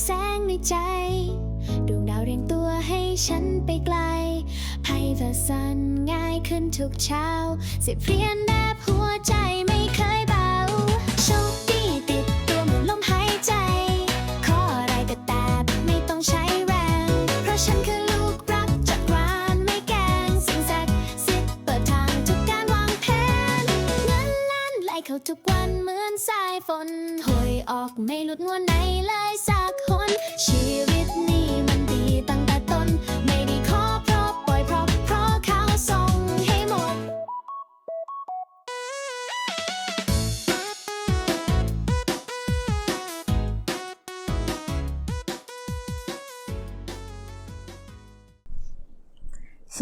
แสงในใจ ดวงดาวเรียงตัวให้ฉันไปไกลให้เธอสั่นง่ายขึ้นทุกเช้าสิเรียนแบบหัวใจไม่ เข้าทุกวันเหมือนสายฝนหอยออกไม่หลุดงวนไหนเลยสักคนชีวิตนี้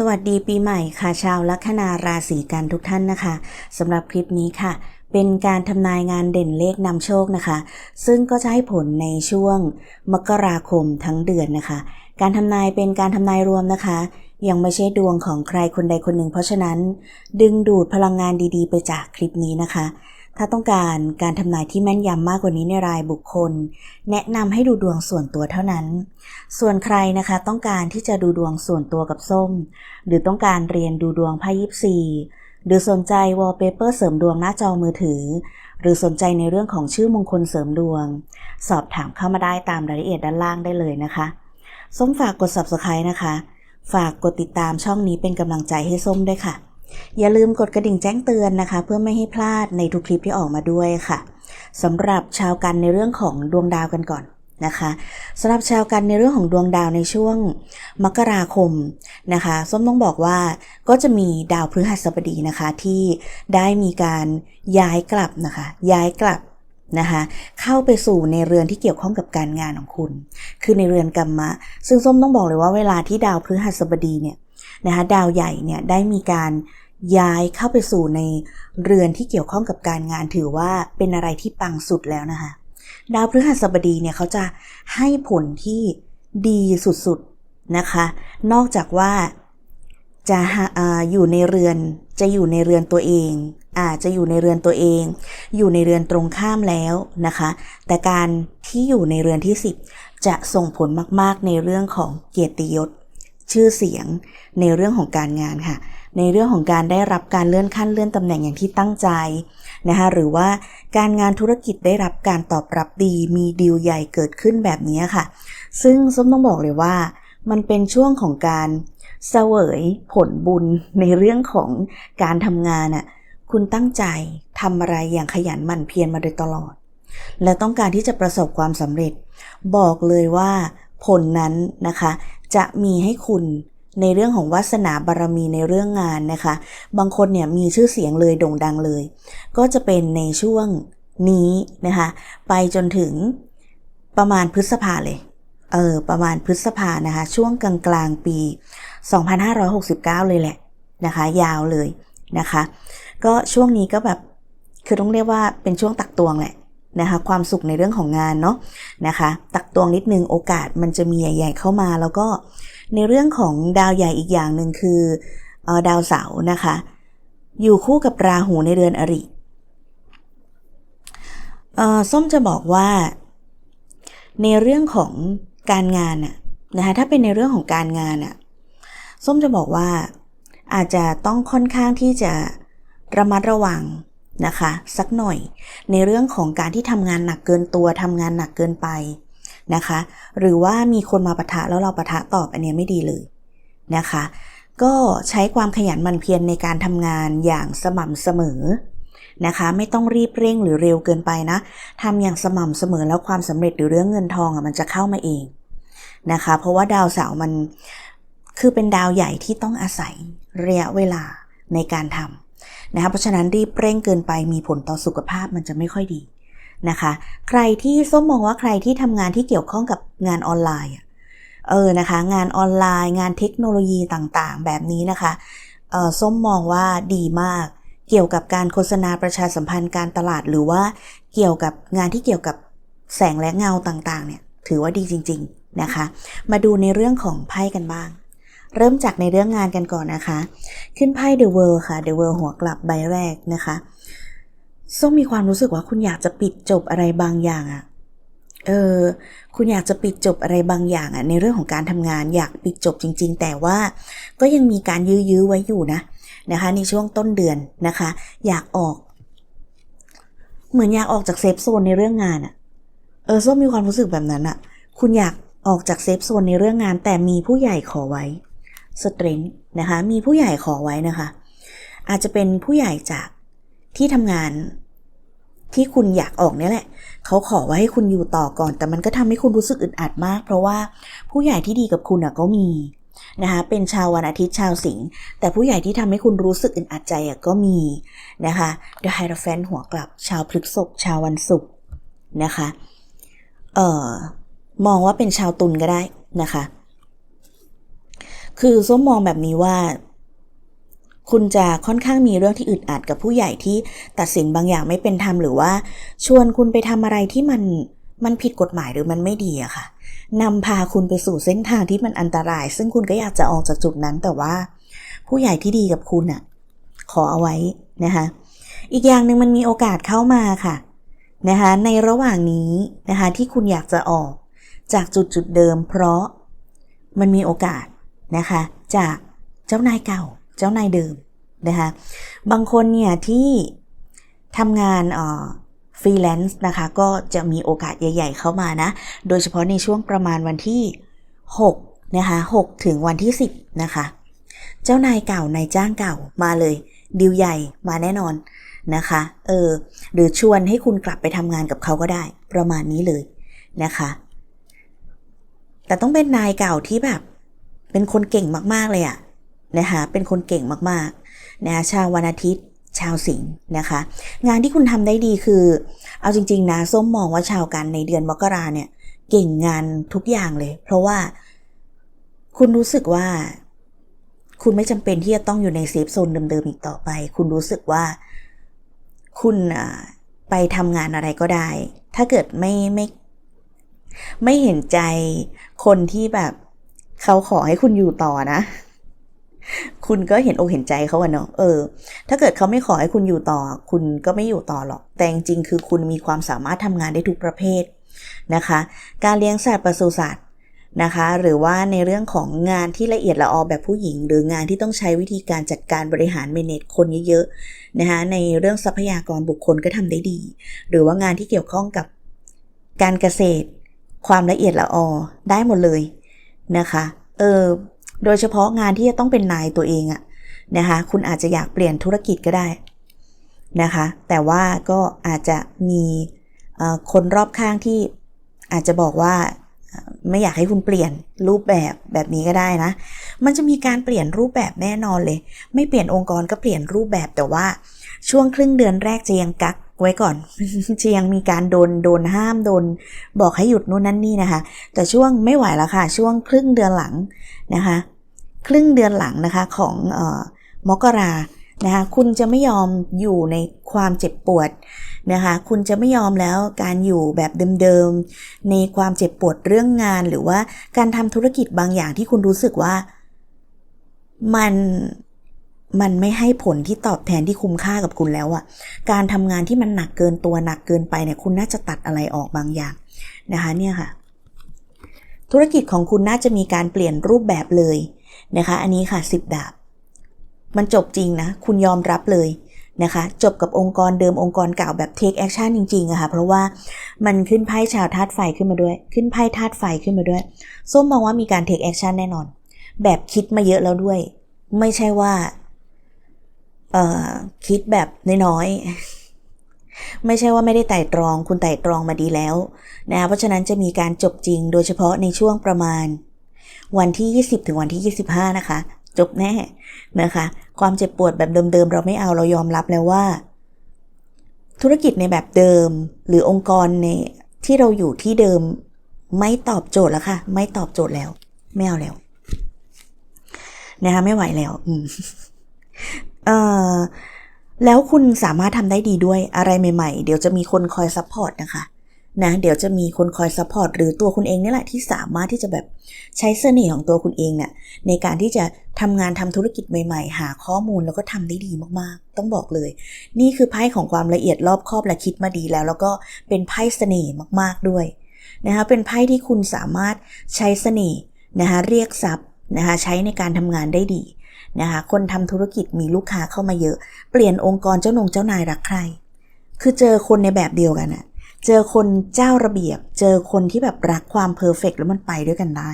วัสดีปีใหม่ค่ะชาวลัคนาราศีกันทุกท่านนะคะสำหรับคลิปนี้ค่ะ เป็นการทำนายงานเด่นเลขนำโชคนะคะ ซึ่งก็จะให้ผลในช่วงมกราคมทั้งเดือนนะคะ การทำนายเป็นการทำนายรวมนะคะ ยังไม่ใช่ดวงของใครคนใดคนหนึ่ง เพราะฉะนั้น ดึงดูดพลังงานดีๆ ไปจากคลิปนี้นะคะ ถ้าต้องการการทำนายที่แม่นยำมากกว่านี้ในรายบุคคล แนะนำให้ดูดวงส่วนตัวเท่านั้น ส่วนใครนะคะต้องการที่จะดูดวงส่วนตัวกับส้ม หรือต้องการเรียนดูดวงไพ่ยิปซีหรือสนใจวอลเปเปอร์เสริมดวงหน้าจอมือถือ หรือสนใจในเรื่องของชื่อมงคลเสริมดวง สอบถามเข้ามาได้ตามรายละเอียดด้านล่างได้เลยนะคะ ส้มฝากกด subscribe นะคะ ฝากกดติดตามช่องนี้เป็นกำลังใจให้ส้มด้วยค่ะ อย่าลืมกดกระดิ่งแจ้งเตือนนะคะ เพื่อไม่ให้พลาดในทุกคลิปที่ออกมาด้วยค่ะสำหรับชาวกันในเรื่องของดวงดาวกันก่อนนะคะสำหรับชาวกันในเรื่องของดวงดาวในช่วงมกราคมนะคะส้มต้องบอกว่าก็จะมีดาวพฤหัสบดีนะคะที่ได้มีการย้ายกลับนะคะ ย้ายกลับนะคะเข้าไปสู่ในเรือนที่เกี่ยวข้องกับการงานของคุณ คือในเรือนกรรมะ ซึ่งส้มต้องบอกเลยว่าเวลาที่ดาวพฤหัสบดีเนี่ย นะคะดาวใหญ่เนี่ยได้มีการย้ายเข้าไปสู่ในเรือนที่เกี่ยวข้องกับการงานถือว่าเป็นอะไรที่ปังสุดแล้วนะคะ ดาวพฤหัสบดีเนี่ยเขาจะให้ผลที่ดีสุดๆนะคะ นอกจากว่าจะหาอ่าอยู่ในเรือนจะอยู่ในเรือนตัวเองอาจจะอยู่ในเรือนตัวเอง อยู่ในเรือนตรงข้ามแล้วนะคะ แต่การที่อยู่ในเรือนที่ 10 จะส่งผลมากๆในเรื่องของเกียรติยศ ชื่อเสียงในเรื่องของการงานค่ะ ในเรื่องของการได้รับการเลื่อนขั้นเลื่อนตำแหน่งอย่างที่ตั้งใจนะคะหรือว่าการงานธุรกิจได้รับการตอบรับดีมีดีลใหญ่เกิดขึ้นแบบนี้ค่ะ ซึ่งส้มต้องบอกเลยว่า มันเป็นช่วงของการเสวยผลบุญในเรื่องของการทำงานอะคุณตั้งใจทำอะไรอย่างขยันหมั่นเพียรมาโดยตลอด และต้องการที่จะประสบความสำเร็จ บอกเลยว่าผลนั้นนะคะ จะมีให้คุณในเรื่องของวาสนาบารมีในเรื่องงานนะคะ บางคนเนี่ยมีชื่อเสียงเลยโด่งดังเลย ก็จะเป็นในช่วงนี้นะคะ ไปจนถึงประมาณพฤษภาเลย เออ ประมาณพฤษภานะคะ ช่วงกลางกลางปี 2569 เลยแหละนะคะ ยาวเลยนะคะ ก็ช่วงนี้ก็แบบ คือต้องเรียกว่าเป็นช่วงตักตวงแหละ นะคะความสุขในเรื่องของงานเนาะนะคะ ตักตวงนิดนึงโอกาสมันจะมีใหญ่ ๆ เข้ามา แล้วก็ในเรื่องของดาวใหญ่อีกอย่างหนึ่งคืออดาวเสาร์นะคะ อยู่คู่กับราหูในเรือนอริออส้มจะบอกว่า ในเรื่องของการงานอะนะคะถ้าเป็นในเรื่องของการงานอะส้มจะบอกว่าอาจจะต้องค่อนข้างที่จะระมัดระวัง นะคะ สักหน่อย ในเรื่องของการที่ทำงานหนักเกินตัวทำงานหนักเกินไปนะคะ หรือว่ามีคนมาปะทะแล้วเราปะทะตอบอันนี้ไม่ดีเลยนะคะ ก็ใช้ความขยันหมั่นเพียรในการทำงานอย่างสม่ำเสมอนะคะไม่ต้องรีบเร่งหรือเร็วเกินไปนะทำอย่างสม่ำเสมอแล้วความสำเร็จหรือเรื่องเงินทองอะมันจะเข้ามาเองนะคะ เพราะว่าดาวเสาร์มันคือเป็นดาวใหญ่ที่ต้องอาศัยระยะเวลาในการทำ นะคะเพราะฉะนั้นรีบเร่งเกินไปมีผลต่อสุขภาพมันจะไม่ค่อยดีนะคะ ใครที่ส้มมองว่าใครที่ทำงานที่เกี่ยวข้องกับงานออนไลน์เออนะคะ งานออนไลน์ งานเทคโนโลยีต่างๆ แบบนี้นะคะเออส้มมองว่าดีมาก เกี่ยวกับการโฆษณาประชาสัมพันธ์การตลาดหรือว่าเกี่ยวกับงานที่เกี่ยวกับแสงและเงาต่างๆเนี่ยถือว่าดีจริง ๆนะคะ มาดูในเรื่องของไพ่กันบ้าง เริ่มจากในเรื่องงานกันก่อนนะคะ ขึ้นไพ่ The World ค่ะ The World หัวกลับใบแรกนะคะส้มมีความรู้สึกว่าคุณอยากจะปิดจบอะไรบางอย่างอะเออคุณอยากจะปิดจบอะไรบางอย่างอะในเรื่องของการทำงานอยากปิดจบจริง ๆ แต่ว่าก็ยังมีการยื้อๆไว้อยู่นะนะคะ ในช่วงต้นเดือนนะคะ อยากออก เหมือนอยากออกจากเซฟโซนในเรื่องงานอะเออส้มมีความรู้สึกแบบนั้นอะคุณอยากออกจากเซฟโซนในเรื่องงานแต่มีผู้ใหญ่ขอไว้ สตรนนะคะ มีผู้ใหญ่ขอไว้นะคะ อาจจะเป็นผู้ใหญ่จากที่ทำงานที่คุณอยากออกเนี่ยแหละ เขาขอว่าให้คุณอยู่ต่อก่อน แต่มันก็ทำให้คุณรู้สึกอึดอัดมาก เพราะว่าผู้ใหญ่ที่ดีกับคุณอะก็มีนะคะ เป็นชาววันอาทิตย์ชาวสิงห์ แต่ผู้ใหญ่ที่ทำให้คุณรู้สึกอึดอัดใจอะก็มีนะคะ The Hierophant หัวกลับ ชาวพฤกษภชาววันศุกร์นะคะ เอ่อ มองว่าเป็นชาวตุลก็ได้นะคะ คือส้มมองแบบนี้ว่า คุณจะค่อนข้างมีเรื่องที่อึดอัดกับผู้ใหญ่ที่ตัดสินบางอย่างไม่เป็นธรรมหรือว่า ชวนคุณไปทำอะไรที่มันมันผิดกฎหมายหรือมันไม่ดีอะค่ะนำพาคุณไปสู่เส้นทางที่มันอันตราย ซึ่งคุณก็อยากจะออกจากจุดนั้น แต่ว่า ผู้ใหญ่ที่ดีกับคุณอะขอเอาไว้นะคะอีกอย่างหนึ่งมันมีโอกาสเข้ามาค่ะนะคะในระหว่างนี้นะคะที่คุณอยากจะออกจากจุดจุดเดิม เพราะมันมีโอกาส นะคะ จากเจ้านายเก่า เจ้านายเดิมนะคะ บางคนเนี่ยที่ทำงานอ่อฟรีแลนซ์นะคะ ก็จะมีโอกาสใหญ่ ๆ เข้ามานะ โดยเฉพาะในช่วงประมาณวันที่ 6 นะคะ 6 ถึงวันที่ 10 นะคะ เจ้านายเก่านายจ้างเก่ามาเลยดีลใหญ่มาแน่นอนนะคะ เออ หรือชวนให้คุณกลับไปทำงานกับเขาก็ได้ ประมาณนี้เลยนะคะ แต่ต้องเป็นนายเก่าที่แบบ เป็นคนเก่งมากๆเลยอะนะคะเป็นคนเก่งมากๆนะชาววันอาทิตย์ชาวสิงห์นะคะ งานที่คุณทำได้ดีคือ เอาจริง ๆ นะส้มมองว่าชาวกันในเดือนมกราเนี่ย เก่งงานทุกอย่างเลย เพราะว่าคุณรู้สึกว่า คุณไม่จำเป็นที่จะต้องอยู่ในเซฟโซนเดิมๆอีกต่อไป คุณรู้สึกว่า คุณอะไปทำงานอะไรก็ได้ ถ้าเกิดไม่ไม่ ไม่เห็นใจคนที่แบบ เขาขอให้คุณอยู่ต่อนะ คุณก็เห็นอกเห็นใจเขาอะเนาะเออ ถ้าเกิดเขาไม่ขอให้คุณอยู่ต่อ คุณก็ไม่อยู่ต่อหรอก แต่จริงคือคุณมีความสามารถทำงานได้ทุกประเภทนะคะ การเลี้ยงสัตว์ปศุสัตว์นะคะ หรือว่าในเรื่องของงานที่ละเอียดละออแบบผู้หญิง หรืองานที่ต้องใช้วิธีการจัดการบริหารเมเนจคนเยอะๆนะคะในเรื่องทรัพยากรบุคคลก็ทำได้ดี หรือว่างานที่เกี่ยวข้องกับการเกษตร ความละเอียดละออได้หมดเลย นะคะ เออ โดยเฉพาะงานที่จะต้องเป็นนายตัวเองอะนะคะ คุณอาจจะอยากเปลี่ยนธุรกิจก็ได้นะคะ แต่ว่าก็อาจจะมีคนรอบข้างที่อาจจะบอกว่าไม่อยากให้คุณเปลี่ยนรูปแบบแบบนี้ก็ได้นะ มันจะมีการเปลี่ยนรูปแบบแน่นอนเลย ไม่เปลี่ยนองค์กรก็เปลี่ยนรูปแบบแต่ว่าช่วงครึ่งเดือนแรกจะยังกัก ไว้ก่อนจะยังมีการโดนโดนห้ามโดน บอกให้หยุดนู่นนั่นนี่นะคะ แต่ช่วงไม่ไหวแล้วค่ะ ช่วงครึ่งเดือนหลังนะคะ ครึ่งเดือนหลังนะคะของออมกรานะคะคุณจะไม่ยอมอยู่ในความเจ็บปวดนะคะคุณจะไม่ยอมแล้วการอยู่แบบเดิมๆในความเจ็บปวดเรื่องงาน หรือว่าการทำธุรกิจบางอย่างที่คุณรู้สึกว่ามัน มันไม่ให้ผลที่ตอบแทนที่คุ้มค่ากับคุณแล้วอะการทำงานที่มันหนักเกินตัวหนักเกินไปเนี่ยคุณน่าจะตัดอะไรออกบางอย่างนะคะเนี่ยค่ะ ธุรกิจของคุณน่าจะมีการเปลี่ยนรูปแบบเลยนะคะ อันนี้ค่ะสิบดาบ มันจบจริงนะ คุณยอมรับเลยนะคะ จบกับองค์กรเดิมองค์กรเก่าแบบ take action จริงๆอะค่ะ เพราะว่ามันขึ้นไพ่ชาวธาตุไฟขึ้นมาด้วย ขึ้นไพ่ธาตุไฟขึ้นมาด้วยส้มมองว่ามีการ take action แน่นอน แบบคิดมาเยอะแล้วด้วย ไม่ใช่ว่า คิดแบบน้อยๆ ไม่ใช่ว่าไม่ได้ไต่ตรองคุณไต่ตรองมาดีแล้วนะเพราะฉะนั้นจะมีการจบจริงโดยเฉพาะในช่วงประมาณ วันที่ 20 ถึงวันที่ 25 นะคะ จบแน่นะคะ ความเจ็บปวดแบบเดิมๆ เราไม่เอาเรายอมรับแล้วว่า ธุรกิจในแบบเดิม หรือองค์กรในที่เราอยู่ที่เดิมไม่ตอบโจทย์แล้วค่ะ ไม่ตอบโจทย์แล้ว ไม่เอาแล้วนะคะไม่ไหวแล้ว เอ่อแล้วคุณสามารถทำได้ดีด้วยอะไรใหม่ ๆ เดี๋ยวจะมีคนคอยซัพพอร์ตนะคะนะเดี๋ยวจะมีคนคอยซัพพอร์ตหรือตัวคุณเองนี่แหละที่สามารถที่จะแบบใช้เสน่ห์ของตัวคุณเองเนี่ยในการที่จะทำงานทำธุรกิจใหม่ ๆ หาข้อมูลแล้วก็ทำได้ดีมากๆ ต้องบอกเลย นี่คือไพ่ของความละเอียดรอบคอบและคิดมาดีแล้ว แล้วก็เป็นไพ่เสน่ห์มากๆด้วยนะคะเป็นไพ่ที่คุณสามารถใช้เสน่ห์นะคะเรียกทรัพย์นะคะใช้ในการทำงานได้ดี นะคะ คนทำธุรกิจมีลูกค้าเข้ามาเยอะ เปลี่ยนองค์กรเจ้านงเจ้านายรักใคร คือเจอคนในแบบเดียวกันอะเจอคนเจ้าระเบียบ เจอคนที่แบบรักความเพอร์เฟกแล้วมันไปด้วยกันได้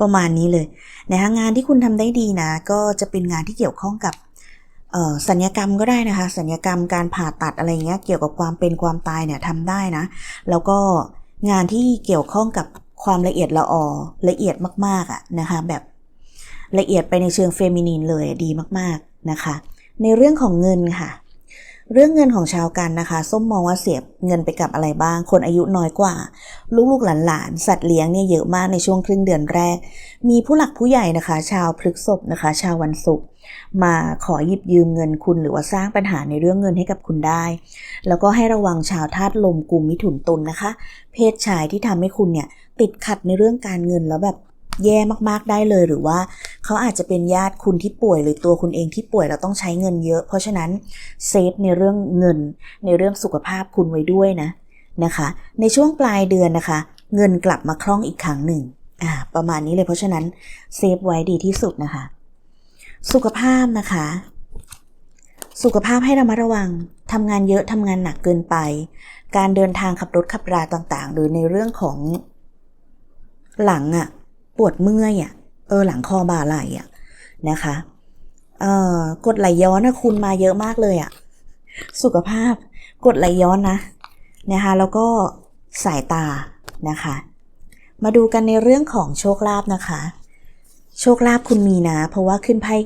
ประมาณนี้เลยนะคะงานที่คุณทำได้ดีนะ ก็จะเป็นงานที่เกี่ยวข้องกับสัญญกรรมก็ได้นะคะ สัญญกรรมการผ่าตัดอะไรเงี้ยเกี่ยวกับความเป็นความตายเนี่ยทำได้นะ แล้วก็งานที่เกี่ยวข้องกับความละเอียดละออละเอียดมากๆอะนะคะ แบบ ละเอียดไปในเชิงเฟมินีนเลยดีมากๆนะคะ ในเรื่องของเงินค่ะ เรื่องเงินของชาวกันนะคะ ส้มมองว่าเสียบเงินไปกับอะไรบ้าง คนอายุน้อยกว่า ลูกๆหลานๆสัตว์เลี้ยงเนี่ยเยอะมากในช่วงครึ่งเดือนแรก มีผู้หลักผู้ใหญ่นะคะ ชาวพฤกษภนะคะ ชาววันศุกร์มาขอหยิบยืมเงินคุณหรือว่าสร้างปัญหาในเรื่องเงินให้กับคุณได้ แล้วก็ให้ระวังชาวธาตุลมกลุ่มมิถุนตุลนะคะ เพศชายที่ทำให้คุณเนี่ยติดขัดในเรื่องการเงินแล้วแบบ แย่มากๆได้เลย หรือว่าเขาอาจจะเป็นญาติคุณที่ป่วยหรือตัวคุณเองที่ป่วยแล้วต้องใช้เงินเยอะ เพราะฉะนั้นเซฟในเรื่องเงิน ในเรื่องสุขภาพคุณไว้ด้วยนะนะคะ ในช่วงปลายเดือนนะคะ เงินกลับมาคล่องอีกครั้งหนึ่งอ่าประมาณนี้เลยเพราะฉะนั้นเซฟไว้ดีที่สุดนะคะ สุขภาพนะคะ สุขภาพให้ระมัดระวังทำงานเยอะทำงานหนักเกินไป การเดินทางขับรถขับราต่างๆ หรือในเรื่องของหลังอะ ปวดเมื่อยอะเออหลังคอบ่าไหล่อะนะคะเอ่อกดไหลย้อนนะคุณมาเยอะมากเลยอะสุขภาพกดไหลย้อนนะนะคะแล้วก็สายตานะคะ มาดูกันในเรื่องของโชคลาภนะคะ โชคลาภคุณมีนะ เพราะว่าขึ้นไพ่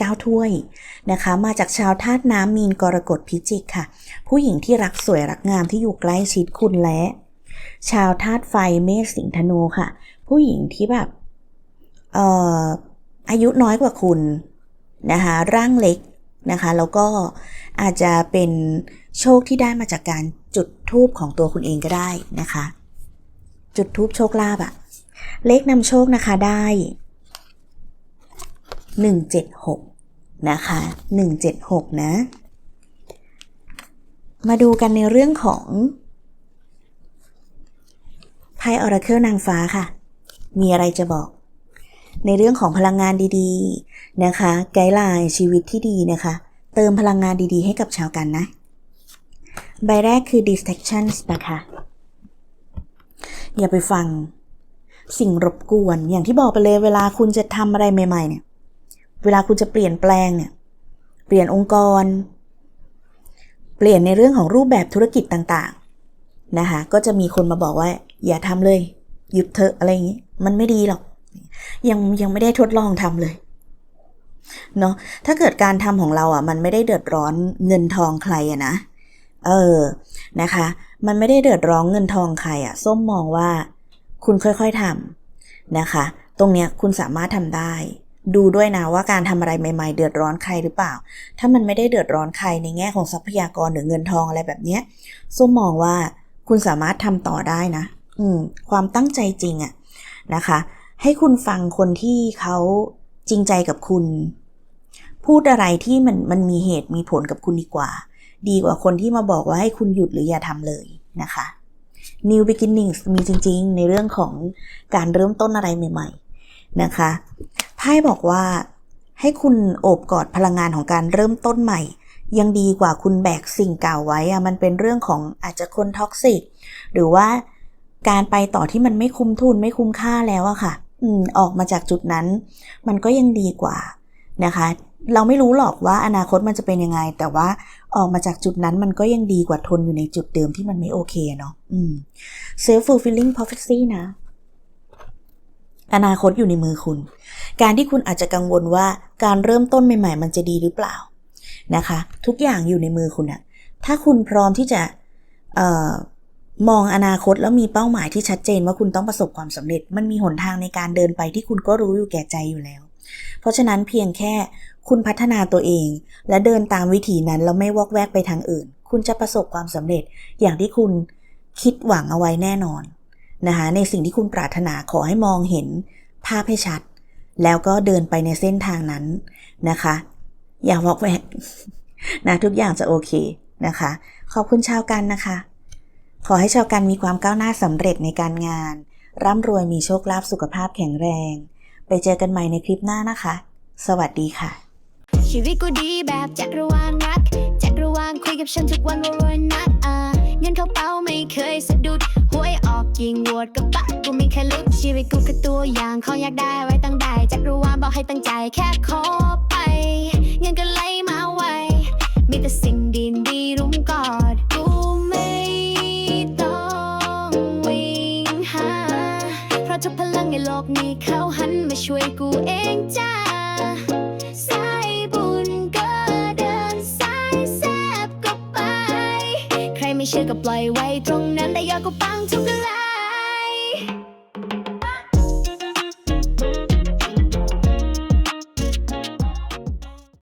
ก้าถ้วยนะคะ มาจากชาวธาตุน้ำมีนกรกฎพิจิกค่ะ ผู้หญิงที่รักสวยรักงามที่อยู่ใกล้ชิดคุณและ ชาวธาตุไฟเมษสิงห์ธนูค่ะ ผู้หญิงที่แบบอออายุน้อยกว่าคุณนะคะร่างเล็กนะคะแล้วก็อาจจะเป็นโชคที่ได้มาจากการจุดทูบของตัวคุณเองก็ได้นะคะ จุดทูบโชคลาภอะเลขนำโชคนะคะได้ 176 นะคะ 176 นะ มาดูกันในเรื่องของไพ่ออราเคิลนางฟ้าค่ะ มีอะไรจะบอก ในเรื่องของพลังงานดีๆนะคะ ไกด์ไลน์ชีวิตที่ดีนะคะ เติมพลังงานดีๆ ให้กับชาวกันนะ ใบแรกคือ distractions นะคะ อย่าไปฟังสิ่งรบกวน อย่างที่บอกไปเลยเวลาคุณจะทำอะไรใหม่ ๆ เนี่ย เวลาคุณจะเปลี่ยนแปลงเนี่ย เปลี่ยนองค์กร เปลี่ยนในเรื่องของรูปแบบธุรกิจต่างๆนะคะก็จะมีคนมาบอกว่า อย่าทำเลย หยุดเถอะอะไรอย่างนี้ มันไม่ดีหรอก ยังยังไม่ได้ทดลองทำเลยเนาะถ้าเกิดการทำของเราอะ มันไม่ได้เดือดร้อนเงินทองใครอะนะเออนะคะ มันไม่ได้เดือดร้อนเงินทองใครอะส้มมองว่า คุณค่อยๆทำนะคะ ตรงเนี้ยคุณสามารถทำได้ ดูด้วยนะว่าการทำอะไรใหม่ ๆ เดือดร้อนใครหรือเปล่า ถ้ามันไม่ได้เดือดร้อนใครในแง่ของทรัพยากรหรือเงินทองอะไรแบบเนี้ยส้มมองว่าคุณสามารถทำต่อได้นะ อืม ความตั้งใจจริงอะ นะคะ ให้คุณฟังคนที่เขาจริงใจกับคุณ พูดอะไรที่มันมันมีเหตุมีผลกับคุณดีกว่า ดีกว่าคนที่มาบอกว่าให้คุณหยุดหรืออย่าทำเลยนะคะ New Beginnings มีจริงๆ ในเรื่องของการเริ่มต้นอะไรใหม่ๆนะคะไพ่บอกว่าให้คุณโอบกอดพลังงานของการเริ่มต้นใหม่ ยังดีกว่าคุณแบกสิ่งเก่าไว้อะมันเป็นเรื่องของอาจจะคนท็อกซิกหรือว่า การไปต่อที่มันไม่คุ้มทุนไม่คุ้มค่าแล้วอะค่ะ อืมออกมาจากจุดนั้น มันก็ยังดีกว่านะคะ เราไม่รู้หรอกว่าอนาคตมันจะเป็นยังไง แต่ว่าออกมาจากจุดนั้นมันก็ยังดีกว่าทนอยู่ในจุดเดิมที่มันไม่โอเคเนาะอืม self fulfilling prophecy นะ อนาคตอยู่ในมือคุณ การที่คุณอาจจะกังวลว่าการเริ่มต้นใหม่ ๆ มันจะดีหรือเปล่านะคะ ทุกอย่างอยู่ในมือคุณอะถ้าคุณพร้อมที่จะเอ่อ มองอนาคตแล้วมีเป้าหมายที่ชัดเจนว่าคุณต้องประสบความสำเร็จ มันมีหนทางในการเดินไปที่คุณก็รู้อยู่แก่ใจอยู่แล้ว เพราะฉะนั้นเพียงแค่คุณพัฒนาตัวเอง และเดินตามวิถีนั้นแล้วไม่วอกแวกไปทางอื่น คุณจะประสบความสำเร็จอย่างที่คุณคิดหวังเอาไว้แน่นอนนะคะในสิ่งที่คุณปรารถนาขอให้มองเห็นภาพให้ชัด แล้วก็เดินไปในเส้นทางนั้นนะคะ อย่าวอกแวกนะทุกอย่างจะโอเคนะคะ ขอบคุณชาวกันนะคะ ขอให้ชาวกันมีความก้าวหน้าสำเร็จในการงาน ร่ำรวยมีโชคลาภสุขภาพแข็งแรง ไปเจอกันใหม่ในคลิปหน้านะคะ สวัสดีค่ะ ชีวิตกูดีแบบจักรวาลรักจักรวาลคุยกับฉันทุกวันว่ารวยนักอ่าเงินเข้าเป้าไม่เคยสะดุดหวยออกยิงวดกับปะกูมีแค่ลุดชีวิตกูคือตัวอย่างของอยากได้ไว้ตั้งได้จักรวาลบอกให้ตั้งใจแค่ขอไปเงินก็ไหลมาไวมีแต่สิ่ง บก็